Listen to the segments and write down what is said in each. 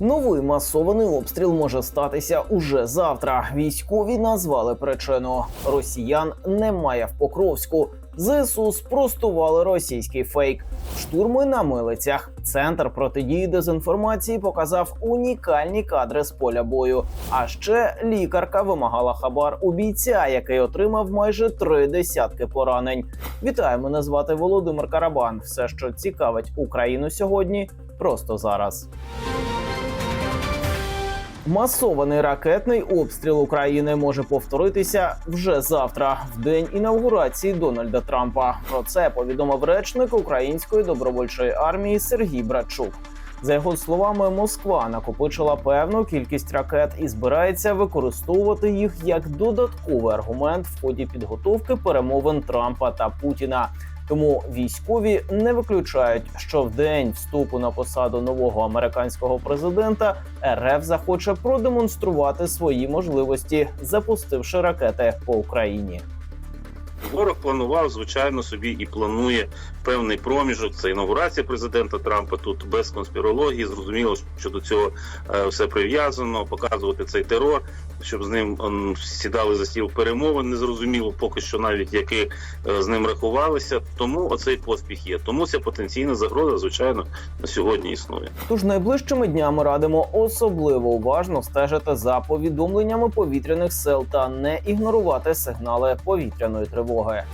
Новий масований обстріл може статися уже завтра. Військові назвали причину. Росіян немає в Покровську. ЗСУ спростували російський фейк. Штурми на милицях. Центр протидії дезінформації показав унікальні кадри з поля бою. А ще лікарка вимагала хабар у бійця, який отримав майже три десятки поранень. Вітаю, мене звати Володимир Карабан. Все, що цікавить Україну сьогодні, просто зараз. Масований ракетний обстріл України може повторитися вже завтра, в день інаугурації Дональда Трампа. Про це повідомив речник української добровольчої армії Сергій Брачук. За його словами, Москва накопичила певну кількість ракет і збирається використовувати їх як додатковий аргумент в ході підготовки перемовин Трампа та Путіна. Тому військові не виключають, що в день вступу на посаду нового американського президента РФ захоче продемонструвати свої можливості, запустивши ракети по Україні. Ворог планував, звичайно, собі і планує певний проміжок. Це інаугурація президента Трампа. Тут без конспірології. Зрозуміло, що до цього е, все прив'язано. Показувати цей терор, щоб з ним сідали за стіл перемовин. Незрозуміло, поки що навіть які е, з ним рахувалися. Тому оцей поспіх є. Тому ця потенційна загроза, звичайно, на сьогодні існує. Тож найближчими днями радимо особливо уважно стежити за повідомленнями повітряних сил та не ігнорувати сигнали повітряної тривоги.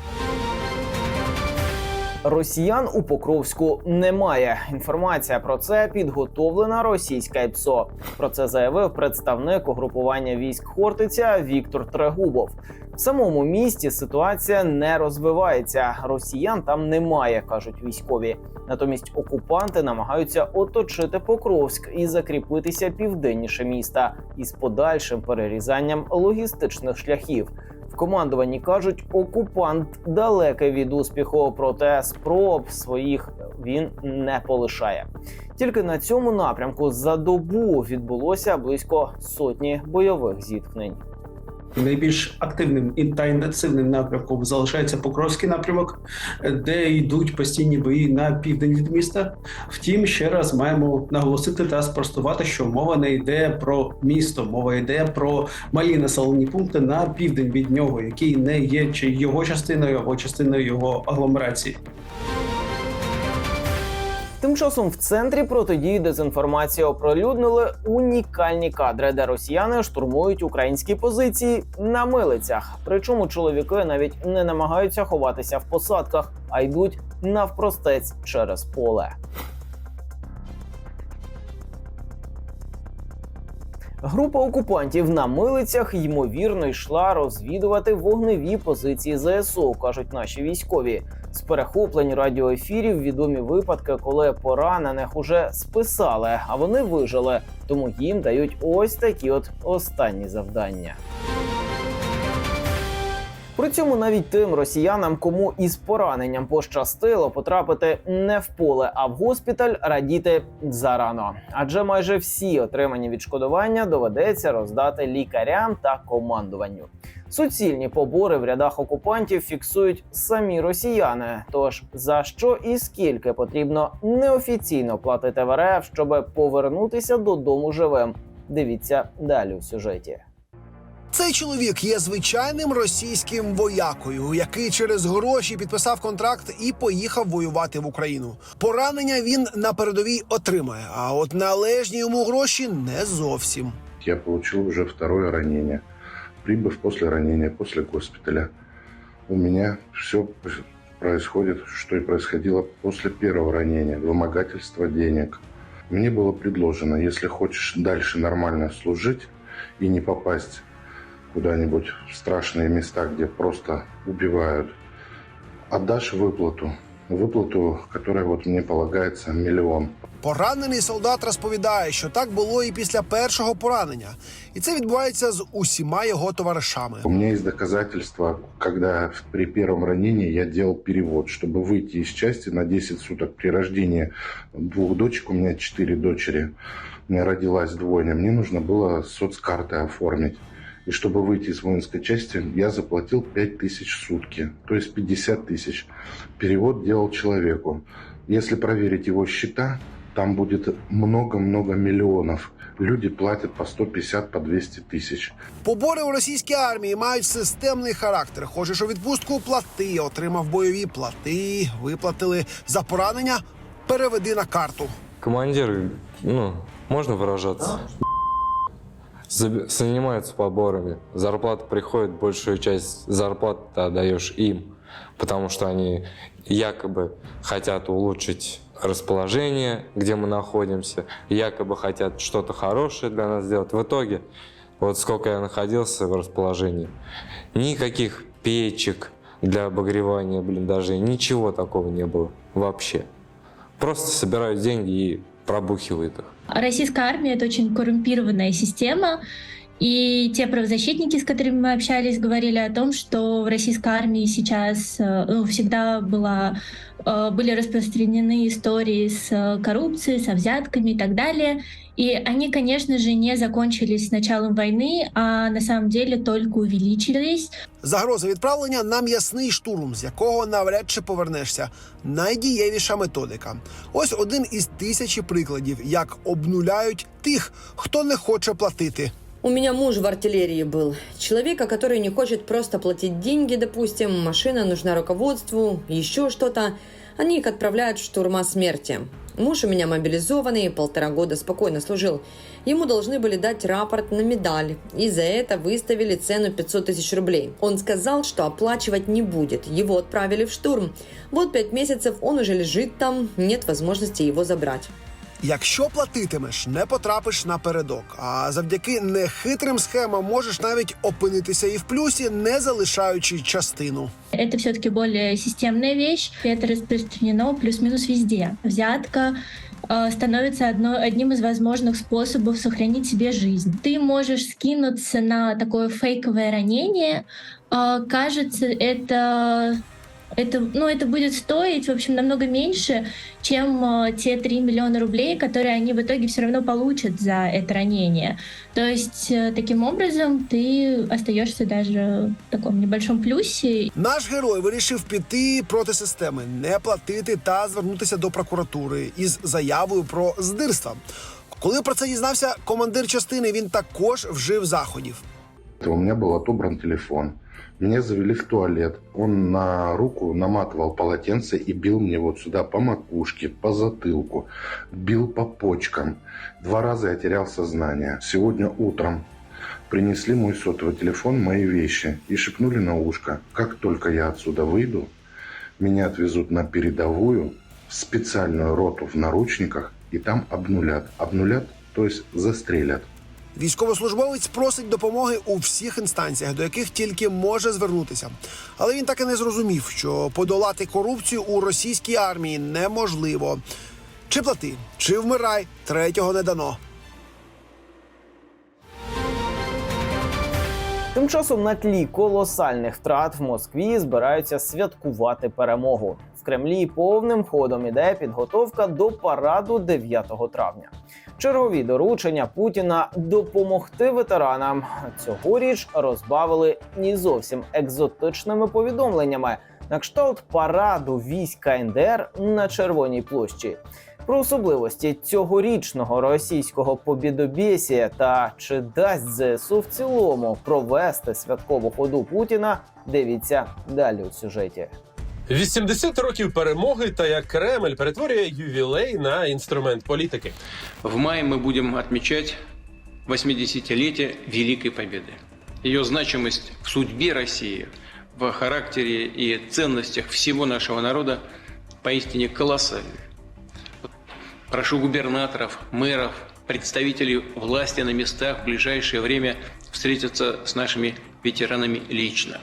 Росіян у Покровську немає. Інформація про це підготовлена російська ПСО. Про це заявив представник угрупування військ Хортиця Віктор Трегубов. В самому місті ситуація не розвивається. Росіян там немає, кажуть військові. Натомість окупанти намагаються оточити Покровськ і закріпитися південніше міста із подальшим перерізанням логістичних шляхів. В командуванні кажуть, окупант далекий від успіху, проте спроб своїх він не полишає. Тільки на цьому напрямку за добу відбулося близько сотні бойових зіткнень. Найбільш активним і та інтенсивним напрямком залишається Покровський напрямок, де йдуть постійні бої на південь від міста. Втім, ще раз маємо наголосити та спростувати, що мова не йде про місто, мова йде про малі населені пункти на південь від нього, які не є чи його частиною або частиною його агломерації. Тим часом в центрі протидії дезінформації оприлюднили унікальні кадри, де росіяни штурмують українські позиції на милицях. Причому чоловіки навіть не намагаються ховатися в посадках, а йдуть навпростець через поле. Група окупантів на милицях ймовірно йшла розвідувати вогневі позиції ЗСУ, кажуть наші військові. З перехоплень радіоефірів відомі випадки, коли поранених уже списали, а вони вижили. Тому їм дають ось такі от останні завдання. При цьому навіть тим росіянам, кому із пораненням пощастило потрапити не в поле, а в госпіталь, радіти зарано. Адже майже всі отримані відшкодування доведеться роздати лікарям та командуванню. Суцільні побори в рядах окупантів фіксують самі росіяни. Тож за що і скільки потрібно неофіційно платити в РФ, щоб повернутися додому живим? Дивіться далі у сюжеті. Цей чоловік є звичайним російським воякою, який через гроші підписав контракт і поїхав воювати в Україну. Поранення він на передовій отримає, а от належні йому гроші не зовсім. Я получил уже второе ранение. Прибыв после ранения, после госпиталя, у меня все происходит, что и происходило после первого ранения. Вымогательство денег. Мне было предложено, если хочешь дальше нормально служить и не попасть куда-нибудь в страшные места, где просто убивают, отдашь выплату. Выплату, которая вот мне полагается миллион. Поранений солдат розповідає, що так було і після першого поранення, і це відбувається з усіма його товаришами. У меня есть доказательства, когда при первом ранении я делал перевод, чтобы выйти из части на 10 суток при рождении двух дочек, у меня четыре дочери, у меня родилась двойня, мне нужно было соцкарты оформить. И чтобы выйти из воинской части, я заплатил 5 тысяч в сутки, то есть 50 тысяч. Перевод делал человеку. Если проверить его счета, Там будет много-много миллионов. Люди платят по 150, по 200 тысяч. Побори у російській армії мають системний характер. Хочеш у відпустку плати, отримав бойові плати, виплатили за поранення. Переведи на карту. Командир, ну, можно выражаться? Занимаются поборами. Зарплата приходит, большую часть зарплаты ты отдаешь им, потому что они якобы хотят улучшить расположение, где мы находимся, якобы хотят что-то хорошее для нас сделать. В итоге, вот сколько я находился в расположении, никаких печек для обогревания блиндажей, ничего такого не было вообще. Просто собирают деньги и пробухивают их. Российская армия — это очень коррумпированная система, и те правозащитники, с которыми мы общались, говорили о том, что в российской армии сейчас э, ну, всегда была, э, были распространены истории с э, коррупцией, со взятками и так далее. И они, конечно же, не закончились с началом войны, а на самом деле только увеличились. Загроза відправлення на м'ясний штурм, з якого навряд чи повернешся. Найдієвіша методика. Ось один із тисячі прикладів, як обнуляють тих, хто не хоче платити. У меня муж в артиллерии был. Человека, который не хочет просто платить деньги, допустим, машина нужна руководству, еще что-то. Они их отправляют в штурма смерти. Муж у меня мобилизованный, полтора года спокойно служил. Ему должны были дать рапорт на медаль, и за это выставили цену 500 тысяч рублей. Он сказал, что оплачивать не будет. Его отправили в штурм. Вот пять месяцев он уже лежит там, нет возможности его забрать. Якщо платитимеш, не потрапиш на передок. А завдяки нехитрим схемам можеш навіть опинитися і в плюсі, не залишаючи частину. Это все-таки более системная вещь, и это распространено плюс-минус везде. Взятка э, становится одно, одним из возможных способов сохранить себе жизнь. Ты можешь скинуться на такое фейковое ранение. Э, кажется, это это, ну, это будет стоить, в общем, намного меньше, чем э, те 3 миллиона рублей, которые они в итоге все равно получат за это ранение. То есть, э, таким образом, ты остаешься даже в таком небольшом плюсе, Наш герой вирішив піти проти системи, не платити та звернутися до прокуратури із заявою про здирство. Коли про це дізнався командир частини, він також вжив заходів. У меня был отобран телефон. Меня завели в туалет. Он на руку наматывал полотенце и бил мне вот сюда по макушке, по затылку. Бил по почкам. Два раза я терял сознание. Сегодня утром принесли мой сотовый телефон, мои вещи и шепнули на ушко. Как только я отсюда выйду, меня отвезут на передовую, в специальную роту в наручниках, и там обнулят. Обнулят, то есть застрелят. Військовослужбовець просить допомоги у всіх інстанціях, до яких тільки може звернутися. Але він так і не зрозумів, що подолати корупцію у російській армії неможливо. Чи плати, чи вмирай, третього не дано. Тим часом на тлі колосальних втрат в Москві збираються святкувати перемогу. В Кремлі повним ходом іде підготовка до параду 9 травня. Чергові доручення Путіна допомогти ветеранам цьогоріч розбавили не зовсім екзотичними повідомленнями на кшталт параду військ КНДР на Червоній площі. Про особливості цьогорічного російського побідобєсія та чи дасть ЗСУ в цілому провести святкову ходу Путіна, дивіться далі у сюжеті. 80 років перемоги та як Кремль перетворює ювілей на інструмент політики. В мае мы будем отмечать 80-летие Великой Победы. Ее значимость в судьбе России, в характере и ценностях всего нашего народа поистине колоссальны. Прошу губернаторов, мэров, представителей власти на местах в ближайшее время встретиться с нашими ветеранами лично.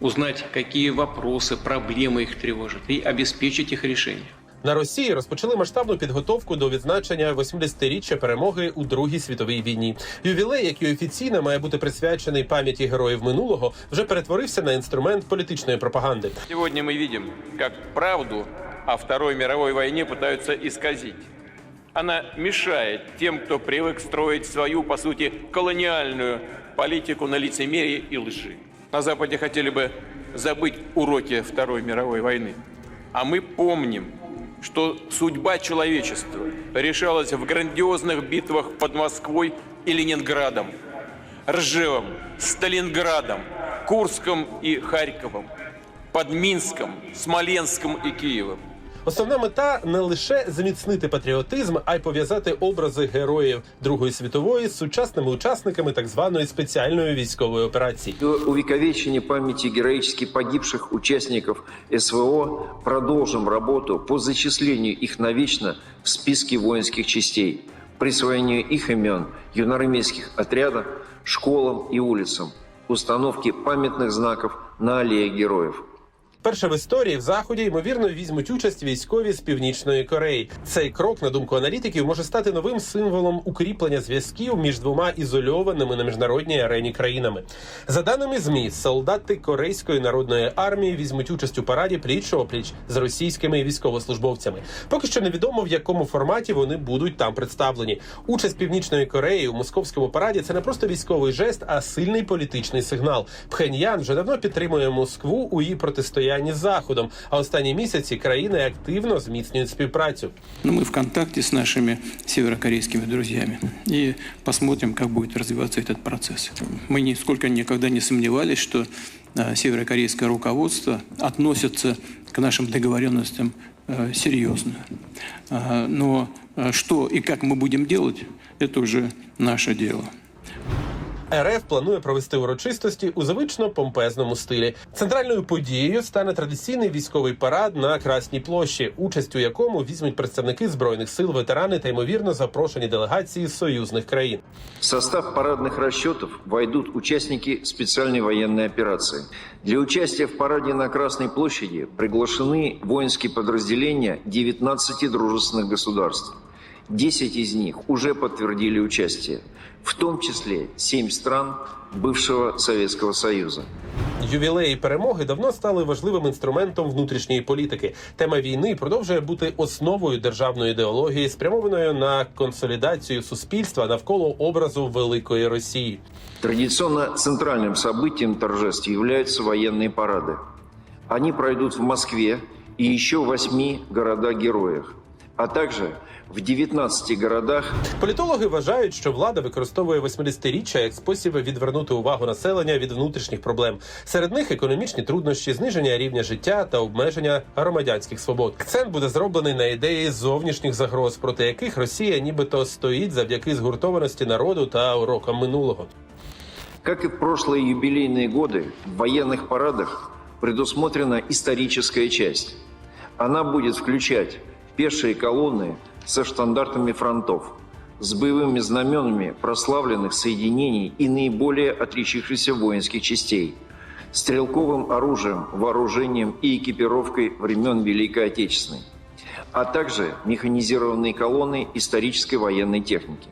Узнать, какие вопросы, проблемы их тревожат и обеспечить их решение. На Росії розпочали масштабну підготовку до відзначення 80-річчя перемоги у Другій світовій війні. Ювілей, який офіційно має бути присвячений пам'яті героїв минулого, вже перетворився на інструмент політичної пропаганди. Сегодня мы видим, как правду о Второй мировой войне пытаются исказить. Она мешает тем, кто привык строить свою, по сути, колониальную политику на лицемерии и лжи. На Западе хотели бы забыть уроки Второй мировой войны. А мы помним, что судьба человечества решалась в грандиозных битвах под Москвой и Ленинградом, Ржевом, Сталинградом, Курском и Харьковом, под Минском, Смоленском и Киевом. Основна мета не лише зміцнити патріотизм, а й пов'язати образи героїв Другої світової з сучасними учасниками так званої спеціальної військової операції. До увековечения памяти героически погибших участников СВО продолжим работу по зачислению их навечно в списке воинских частей, присвоению их имен юноармейских отрядам, школам и улицам, установке памятных знаков на аллее героев. Перше в історії в заході ймовірно візьмуть участь військові з північної Кореї. Цей крок, на думку аналітиків, може стати новим символом укріплення зв'язків між двома ізольованими на міжнародній арені країнами. За даними змі, солдати Корейської народної армії візьмуть участь у параді пліч опліч з російськими військовослужбовцями. Поки що невідомо в якому форматі вони будуть там представлені. Участь північної Кореї у московському параді це не просто військовий жест, а сильний політичний сигнал. Пхеньян вже давно підтримує Москву у її протистоянні з заходом. А останні місяці країни активно зміцнюють співпрацю. Но мы в контакте с нашими северокорейскими друзьями и посмотрим, как будет развиваться этот процесс. Мы нисколько никогда не сомневались, что э, северокорейское руководство относится к нашим договоренностям э, серьезно. А, Но э, что и как мы будем делать, это уже наше дело. РФ планує провести урочистості у звично помпезному стилі. Центральною подією стане традиційний військовий парад на Красній площі, участь у якому візьмуть представники збройних сил, ветерани та ймовірно запрошені делегації з союзних країн. В состав парадных расчетов войдут участники специальной военной операции. Для участия в параде на Красной площади приглашены воинские подразделения 19 дружественных государств. 10 из них уже подтвердили участие, в том числе 7 стран бывшего Советского Союза. Ювілеї перемоги давно стали важливим інструментом внутрішньої політики. Тема війни продовжує бути основою державної ідеології, спрямованою на консолідацію суспільства навколо образу великої Росії. Традиционно центральным событием торжеств являются военные парады. Они пройдут в Москве и еще в восьми городах-героях, а также в 19 городах Політологи вважають, що влада використовує 80-річчя як спосіб відвернути увагу населення від внутрішніх проблем. Серед них економічні труднощі, зниження рівня життя та обмеження громадянських свобод. Акцент буде зроблений на ідеї зовнішніх загроз, проти яких Росія нібито стоїть завдяки згуртованості народу та урокам минулого. Как и в прошлые юбилейные годы, в военных парадах предусмотрена историческая часть. Она будет включать пешие колонны со штандартами фронтов, с боевыми знаменами прославленных соединений и наиболее отличившихся воинских частей, стрелковым оружием, вооружением и экипировкой времен Великой Отечественной, а также механизированные колонны исторической военной техники.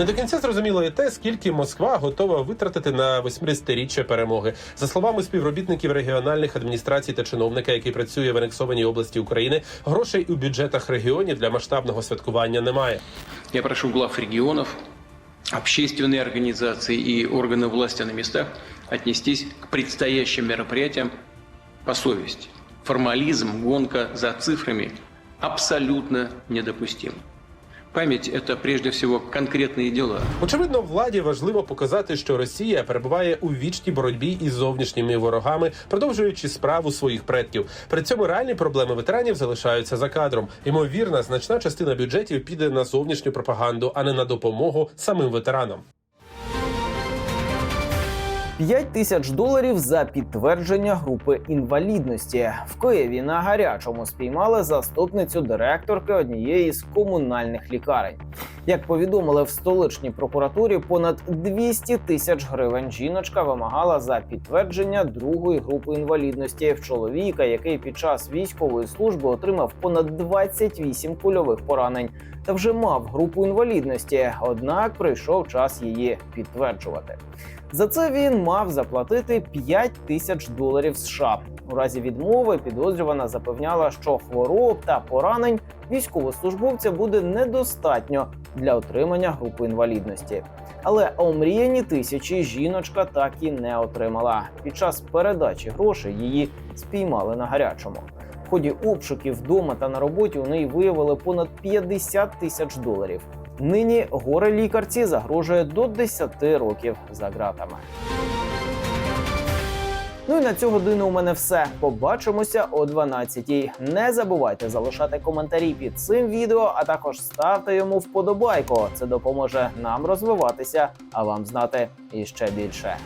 Не до кінця зрозуміло і те, скільки Москва готова витратити на 80-річчя перемоги. За словами співробітників регіональних адміністрацій та чиновника, який працює в анексованій області України, грошей у бюджетах регіонів для масштабного святкування немає. Я прошу глав регионов, общественные организации и органы власти на местах отнестись к предстоящим мероприятиям по совести. Формализм, гонка за цифрами абсолютно недопустим. Память – це, прежде всього конкретні діла. Очевидно, владі важливо показати, що Росія перебуває у вічній боротьбі із зовнішніми ворогами, продовжуючи справу своїх предків. При цьому реальні проблеми ветеранів залишаються за кадром. Ймовірна, значна частина бюджетів піде на зовнішню пропаганду, а не на допомогу самим ветеранам. 5 тисяч доларів за підтвердження групи інвалідності в Києві на гарячому спіймали заступницю директорки однієї з комунальних лікарень. Як повідомили в столичній прокуратурі, понад 200 тисяч гривень жіночка вимагала за підтвердження другої групи інвалідності в чоловіка, який під час військової служби отримав понад 28 кульових поранень та вже мав групу інвалідності. Однак прийшов час її підтверджувати. За це він мав заплатити 5 тисяч доларів США. У разі відмови підозрювана запевняла, що хвороб та поранень військовослужбовця буде недостатньо для отримання групи інвалідності. Але омріяні тисячі жіночка так і не отримала. Під час передачі грошей її спіймали на гарячому. В ході обшуків вдома та на роботі у неї виявили понад 50 тисяч доларів. Нині горе лікарці загрожує до 10 років за ґратами. Ну і на цю годину у мене все. Побачимося о 12-й. Не забувайте залишати коментарі під цим відео, а також ставте йому вподобайку. Це допоможе нам розвиватися, а вам знати іще більше.